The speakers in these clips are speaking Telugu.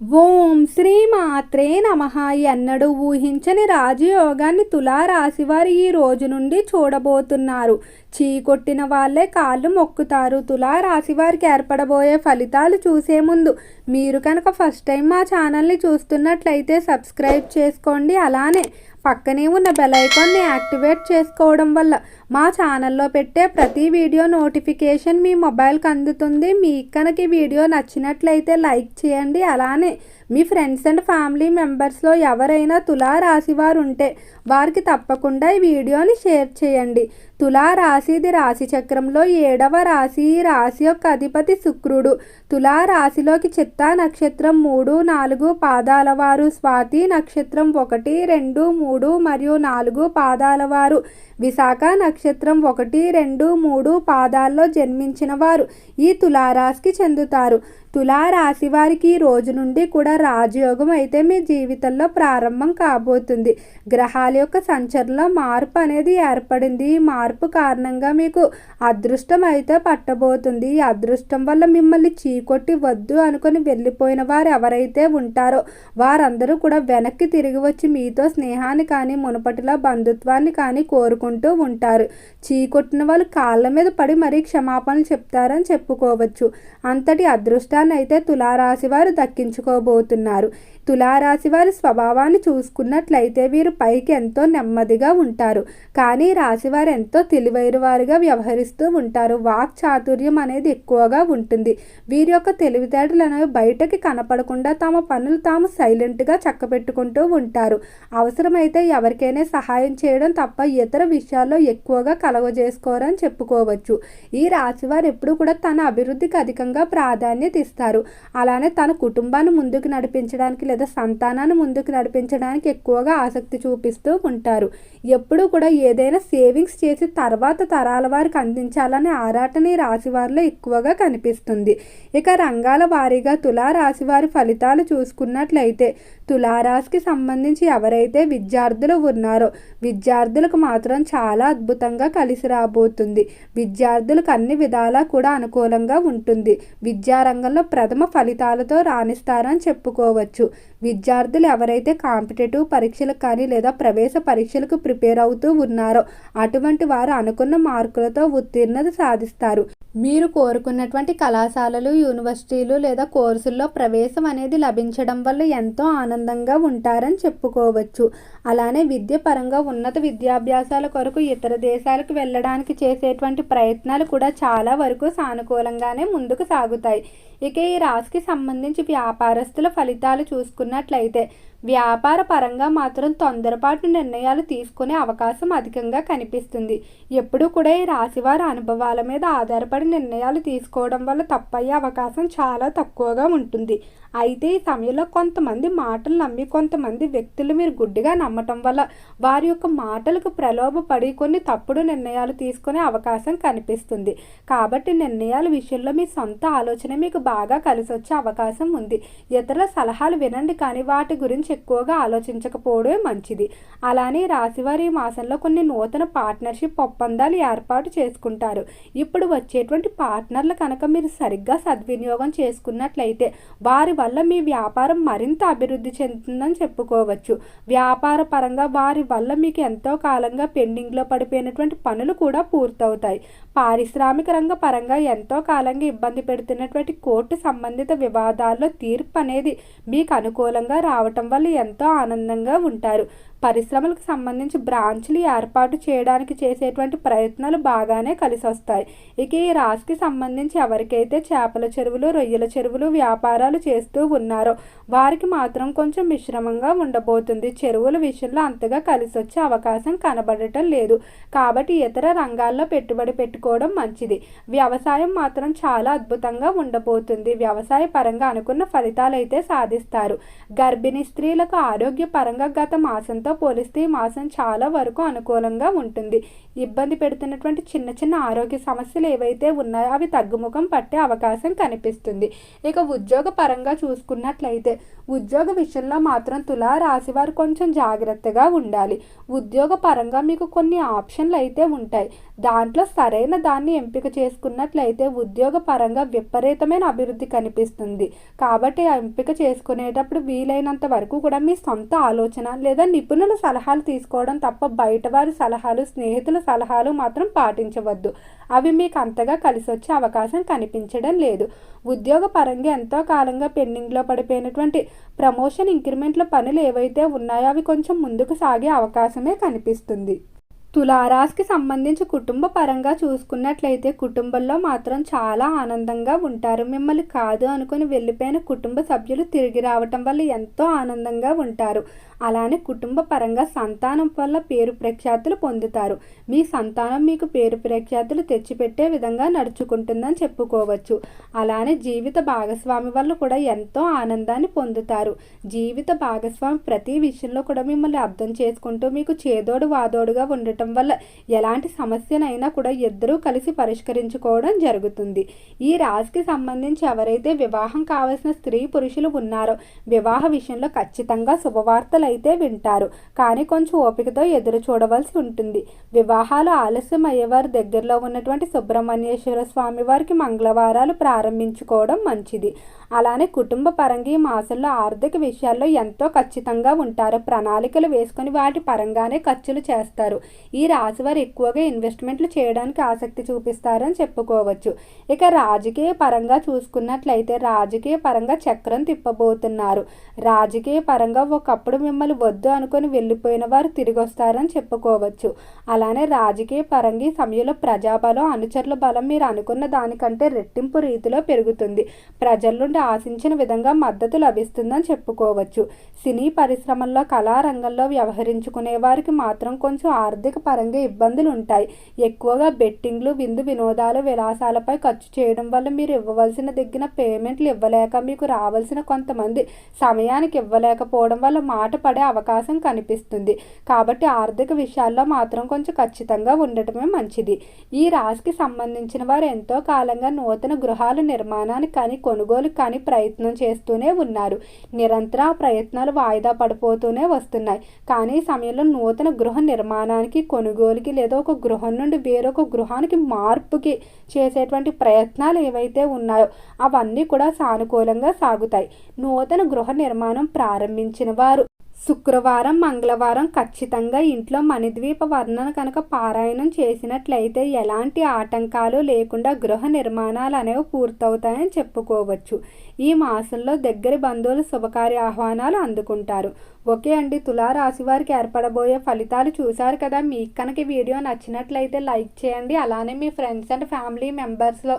ఓం శ్రీ మాత్రే నమ ఎన్నడూ ఊహించని రాజయోగాన్ని తులారాశి వారు ఈ రోజు నుండి చూడబోతున్నారు. చీకొట్టిన వాళ్ళే కాళ్ళు మొక్కుతారు. తులారాశి వారికి ఏర్పడబోయే ఫలితాలు చూసే ముందు మీరు కనుక ఫస్ట్ టైం మా ఛానల్ని చూస్తున్నట్లయితే సబ్స్క్రైబ్ చేసుకోండి. అలానే పక్కనే ఉన్న బెల్ ఐకాన్ని యాక్టివేట్ చేసుకోవడం వల్ల మా ఛానల్లో పెట్టే ప్రతి వీడియో నోటిఫికేషన్ మీ మొబైల్కి అందుతుంది. మీకు కనుక ఈ వీడియో నచ్చినట్లయితే లైక్ చేయండి. అలానే మీ ఫ్రెండ్స్ అండ్ ఫ్యామిలీ మెంబర్స్లో ఎవరైనా తులా రాశి వారు ఉంటే వారికి తప్పకుండా ఈ వీడియోని షేర్ చేయండి. తులా రాశిది రాశి చక్రంలో ఏడవ రాశి. ఈ రాశి యొక్క అధిపతి శుక్రుడు. తులా రాశిలోకి చిత్తా నక్షత్రం మూడు నాలుగు పాదాల వారు. స్వాతి నక్షత్రం ఒకటి రెండు మూడు మరియు నాలుగు పాదాల వారు. విశాఖ నక్షత్రం ఒకటి రెండు మూడు పాదాల్లో జన్మించిన వారు ఈ తులారాశికి చెందుతారు. తులారాశి వారికి ఈ రోజు నుండి కూడా రాజయోగం అయితే మీ జీవితంలో ప్రారంభం కాబోతుంది. గ్రహాల యొక్క సంచరణలో మార్పు అనేది ఏర్పడింది. ఈ మార్పు కారణంగా మీకు అదృష్టం అయితే పట్టబోతుంది. ఈ అదృష్టం వల్ల మిమ్మల్ని చీకొట్టి వద్దు అనుకుని వెళ్ళిపోయిన వారు ఎవరైతే ఉంటారో వారందరూ కూడా వెనక్కి తిరిగి వచ్చి మీతో స్నేహాన్ని కానీ మునపటిలో బంధుత్వాన్ని కానీ కోరుకుంటూ ఉంటారు. చీకొట్టిన వాళ్ళు కాళ్ళ మీద పడి మరీ క్షమాపణలు చెప్తారని చెప్పుకోవచ్చు. అంతటి అదృష్ట అదృష్టాన్ని అయితే తులారాశి వారు దక్కించుకోబోతున్నారు. తులారాశి వారి స్వభావాన్ని చూసుకున్నట్లయితే వీరు పైకి ఎంతో నెమ్మదిగా ఉంటారు. కానీ రాశివారు ఎంతో తెలివైన వారుగా వ్యవహరిస్తూ ఉంటారు. వాక్ చాతుర్యం అనేది ఎక్కువగా ఉంటుంది. వీరి యొక్క తెలివితేటలు అనేవి బయటకి కనపడకుండా తమ పనులు తాము సైలెంట్గా చక్కబెట్టుకుంటూ ఉంటారు. అవసరమైతే ఎవరికైనా సహాయం చేయడం తప్ప ఇతర విషయాల్లో ఎక్కువగా కలగజేసుకోరని చెప్పుకోవచ్చు. ఈ రాశివారు ఎప్పుడు కూడా తన అభివృద్ధికి అధికంగా ప్రాధాన్యత ఇస్తారు. అలానే తన కుటుంబాన్ని ముందుకు నడిపించడానికి లేదా సంతానాన్ని ముందుకు నడిపించడానికి ఎక్కువగా ఆసక్తి చూపిస్తూ ఉంటారు. ఎప్పుడూ కూడా ఏదైనా సేవింగ్స్ చేసి తర్వాత తరాల వారికి అందించాలనే ఆరాటని రాశి వారిలో ఎక్కువగా కనిపిస్తుంది. ఇక రంగాల వారీగా తులా రాశి వారి ఫలితాలు చూసుకున్నట్లయితే తులారాశికి సంబంధించి ఎవరైతే విద్యార్థులు ఉన్నారో విద్యార్థులకు మాత్రం చాలా అద్భుతంగా కలిసి రాబోతుంది. విద్యార్థులకు అన్ని విధాలా కూడా అనుకూలంగా ఉంటుంది. విద్యారంగంలో ప్రథమ ఫలితాలతో రాణిస్తారని చెప్పుకోవచ్చు. విద్యార్థులు ఎవరైతే కాంపిటేటివ్ పరీక్షలకు కానీ లేదా ప్రవేశ పరీక్షలకు ప్రిపేర్ అవుతూ ఉన్నారో అటువంటి వారు అనుకున్న మార్కులతో ఉత్తీర్ణత సాధిస్తారు. మీరు కోరుకున్నటువంటి కళాశాలలు యూనివర్సిటీలు లేదా కోర్సుల్లో ప్రవేశం అనేది లభించడం వల్ల ఎంతో ఆనందంగా ఉంటారని చెప్పుకోవచ్చు. అలానే విద్య పరంగా ఉన్నత విద్యాభ్యాసాల కొరకు ఇతర దేశాలకు వెళ్ళడానికి చేసేటువంటి ప్రయత్నాలు కూడా చాలా వరకు సానుకూలంగానే ముందుకు సాగుతాయి. ఇక ఈ రాశికి సంబంధించి వ్యాపారస్తుల ఫలితాలు చూసుకున్నట్లయితే వ్యాపార పరంగా మాత్రం తొందరపాటు నిర్ణయాలు తీసుకునే అవకాశం అధికంగా కనిపిస్తుంది. ఎప్పుడూ కూడా ఈ రాశివారి అనుభవాల మీద ఆధారపడి నిర్ణయాలు తీసుకోవడం వల్ల తప్పయ్యే అవకాశం చాలా తక్కువగా ఉంటుంది. అయితే ఈ సమయంలో కొంతమంది మాటలు నమ్మి కొంతమంది వ్యక్తులు మీరు గుడ్డిగా నమ్మటం వల్ల వారి యొక్క మాటలకు ప్రలోభపడి కొన్ని తప్పుడు నిర్ణయాలు తీసుకునే అవకాశం కనిపిస్తుంది. కాబట్టి నిర్ణయాల విషయంలో మీ సొంత ఆలోచన మీకు బాగా కలిసి వచ్చే అవకాశం ఉంది. ఇతరుల సలహాలు వినండి కానీ వాటి గురించి ఎక్కువగా ఆలోచించకపోవడమే మంచిది. అలానే రాశివారి మాసంలో కొన్ని నూతన పార్ట్నర్షిప్ ఒప్పందాలు ఏర్పాటు చేసుకుంటారు. ఇప్పుడు వచ్చేటువంటి పార్ట్నర్లు కనుక మీరు సరిగ్గా సద్వినియోగం చేసుకున్నట్లయితే వారి వల్ల మీ వ్యాపారం మరింత అభివృద్ధి చెందుతుందని చెప్పుకోవచ్చు. వ్యాపార పరంగా వారి వల్ల మీకు ఎంతో కాలంగా పెండింగ్లో పడిపోయినటువంటి పనులు కూడా పూర్తవుతాయి. పారిశ్రామిక రంగ పరంగా ఎంతో కాలంగా ఇబ్బంది పెడుతున్నటువంటి కోర్టు సంబంధిత వివాదాల్లో తీర్పు అనేది మీకు అనుకూలంగా రావటం వల్ల వాళ్ళు ఎంతో ఆనందంగా ఉంటారు. పరిశ్రమలకు సంబంధించి బ్రాంచ్లు ఏర్పాటు చేయడానికి చేసేటువంటి ప్రయత్నాలు బాగానే కలిసి వస్తాయి ఇక ఈ రాశికి సంబంధించి ఎవరికైతే చేపల చెరువులు రొయ్యల చెరువులు వ్యాపారాలు చేస్తూ ఉన్నారో వారికి మాత్రం కొంచెం మిశ్రమంగా ఉండబోతుంది. చెరువుల విషయంలో అంతగా కలిసి వచ్చే అవకాశం కనబడటం లేదు. కాబట్టి ఇతర రంగాల్లో పెట్టుబడి పెట్టుకోవడం మంచిది. వ్యవసాయం మాత్రం చాలా అద్భుతంగా ఉండబోతుంది. వ్యవసాయ పరంగా అనుకున్న ఫలితాలు అయితే సాధిస్తారు. గర్భిణీ స్త్రీలకు ఆరోగ్యపరంగా గత మాసంతో మాసంతో పోలిస్తే ఈ మాసం చాలా వరకు అనుకూలంగా ఉంటుంది. ఇబ్బంది పెడుతున్నటువంటి చిన్న చిన్న ఆరోగ్య సమస్యలు ఏవైతే ఉన్నాయో అవి తగ్గుముఖం పట్టే అవకాశం కనిపిస్తుంది. ఇక ఉద్యోగ పరంగా చూసుకున్నట్లయితే ఉద్యోగ విషయంలో మాత్రం తులా రాశి వారు కొంచెం జాగ్రత్తగా ఉండాలి. ఉద్యోగ పరంగా మీకు కొన్ని ఆప్షన్లు అయితే ఉంటాయి. దాంట్లో సరైన దాన్ని ఎంపిక చేసుకున్నట్లయితే ఉద్యోగ పరంగా విపరీతమైన అభివృద్ధి కనిపిస్తుంది. కాబట్టి ఆ ఎంపిక చేసుకునేటప్పుడు వీలైనంత వరకు కూడా మీ సొంత ఆలోచన లేదా నిపుణుల సలహాలు తీసుకోవడం తప్ప బయట వారి సలహాలు స్నేహితుల సలహాలు మాత్రం పాటించవద్దు. అవి మీకు అంతగా కలిసి వచ్చే అవకాశం కనిపించడం లేదు. ఉద్యోగ పరంగా ఎంతో కాలంగా పెండింగ్లో పడిపోయినటువంటి ప్రమోషన్ ఇంక్రిమెంట్ల పనులు ఏవైతే ఉన్నాయో అవి కొంచెం ముందుకు సాగే అవకాశమే కనిపిస్తుంది. తులారాశికి సంబంధించి కుటుంబ పరంగా చూసుకున్నట్లయితే కుటుంబంలో మాత్రం చాలా ఆనందంగా ఉంటారు. మిమ్మల్ని కాదు అనుకుని వెళ్ళిపోయిన కుటుంబ సభ్యులు తిరిగి రావటం వల్ల ఎంతో ఆనందంగా ఉంటారు. అలానే కుటుంబ పరంగా సంతానం వల్ల పేరు ప్రఖ్యాతులు పొందుతారు. మీ సంతానం మీకు పేరు ప్రఖ్యాతులు తెచ్చిపెట్టే విధంగా నడుచుకుంటుందని చెప్పుకోవచ్చు. అలానే జీవిత భాగస్వామి వల్ల కూడా ఎంతో ఆనందాన్ని పొందుతారు. జీవిత భాగస్వామి ప్రతి విషయంలో కూడా మిమ్మల్ని అర్థం చేసుకుంటూ మీకు చేదోడు వాదోడుగా ఉండటం వల్ల ఎలాంటి సమస్యనైనా కూడా ఇద్దరూ కలిసి పరిష్కరించుకోవడం జరుగుతుంది. ఈ రాశికి సంబంధించి ఎవరైతే వివాహం కావలసిన స్త్రీ పురుషులు ఉన్నారో వివాహ విషయంలో ఖచ్చితంగా శుభవార్తలు అయితే వింటారు. కానీ కొంచెం ఓపికతో ఎదురు చూడవలసి ఉంటుంది. వివాహాలు ఆలస్యం అయ్యేవారు దగ్గరలో ఉన్నటువంటి సుబ్రహ్మణ్యేశ్వర స్వామి వారికి మంగళవారాలు ప్రారంభించుకోవడం మంచిది. అలానే కుటుంబ పరంగా ఈ మాసంలో ఆర్థిక విషయాల్లో ఎంతో ఖచ్చితంగా ఉంటారు. ప్రణాళికలు వేసుకొని వాటి పరంగానే ఖర్చులు చేస్తారు. ఈ రాశివారు ఎక్కువగా ఇన్వెస్ట్మెంట్లు చేయడానికి ఆసక్తి చూపిస్తారని చెప్పుకోవచ్చు. ఇక రాజకీయ పరంగా చూసుకున్నట్లయితే రాజకీయ పరంగా చక్రం తిప్పబోతున్నారు. రాజకీయ పరంగా ఒకప్పుడు మిమ్మల్ని మమ్మల్ని వద్దు అనుకుని వెళ్ళిపోయిన వారు తిరిగి వస్తారని చెప్పుకోవచ్చు. అలానే రాజకీయ పరంగా సమయంలో ప్రజాబలం అనుచరుల బలం మీరు అనుకున్న దానికంటే రెట్టింపు రీతిలో పెరుగుతుంది. ప్రజల నుండి ఆశించిన విధంగా మద్దతు లభిస్తుందని చెప్పుకోవచ్చు. సినీ పరిశ్రమల్లో కళారంగంలో వ్యవహరించుకునే వారికి మాత్రం కొంచెం ఆర్థిక పరంగా ఇబ్బందులు ఉంటాయి. ఎక్కువగా బెట్టింగ్లు విందు వినోదాలు విలాసాలపై ఖర్చు చేయడం వల్ల మీరు ఇవ్వవలసిన దగ్గర పేమెంట్లు ఇవ్వలేక మీకు రావాల్సిన కొంతమంది సమయానికి ఇవ్వలేకపోవడం వల్ల మాట పడే అవకాశం కనిపిస్తుంది. కాబట్టి ఆర్థిక విషయాల్లో మాత్రం కొంచెం ఖచ్చితంగా ఉండటమే మంచిది. ఈ రాశికి సంబంధించిన వారు ఎంతో కాలంగా నూతన గృహాల నిర్మాణానికి కానీ కొనుగోలు కానీ ప్రయత్నం చేస్తూనే ఉన్నారు. నిరంతర ప్రయత్నాలు వాయిదా పడిపోతూనే వస్తున్నాయి. కానీ ఈ సమయంలో నూతన గృహ నిర్మాణానికి కొనుగోలుకి లేదా ఒక గృహం నుండి వేరొక గృహానికి మార్పుకి చేసేటువంటి ప్రయత్నాలు ఏవైతే ఉన్నాయో అవన్నీ కూడా సానుకూలంగా సాగుతాయి. నూతన గృహ నిర్మాణం ప్రారంభించిన వారు శుక్రవారం మంగళవారం ఖచ్చితంగా ఇంట్లో మణిద్వీప వర్ణన కనుక పారాయణం చేసినట్లయితే ఎలాంటి ఆటంకాలు లేకుండా గృహ నిర్మాణాలు అనేవి పూర్తవుతాయని చెప్పుకోవచ్చు. ఈ మాసంలో దగ్గరి బంధువులు శుభకార్య ఆహ్వానాలు అందుకుంటారు. ఓకే అండి. తులారాశి వారికి ఏర్పడబోయే ఫలితాలు చూశారు కదా. మీకు కనుక వీడియో నచ్చినట్లయితే లైక్ చేయండి. అలానే మీ ఫ్రెండ్స్ అండ్ ఫ్యామిలీ మెంబర్స్లో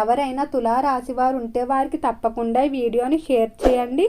ఎవరైనా తులారాశి వారు ఉంటే వారికి తప్పకుండా ఈ వీడియోని షేర్ చేయండి.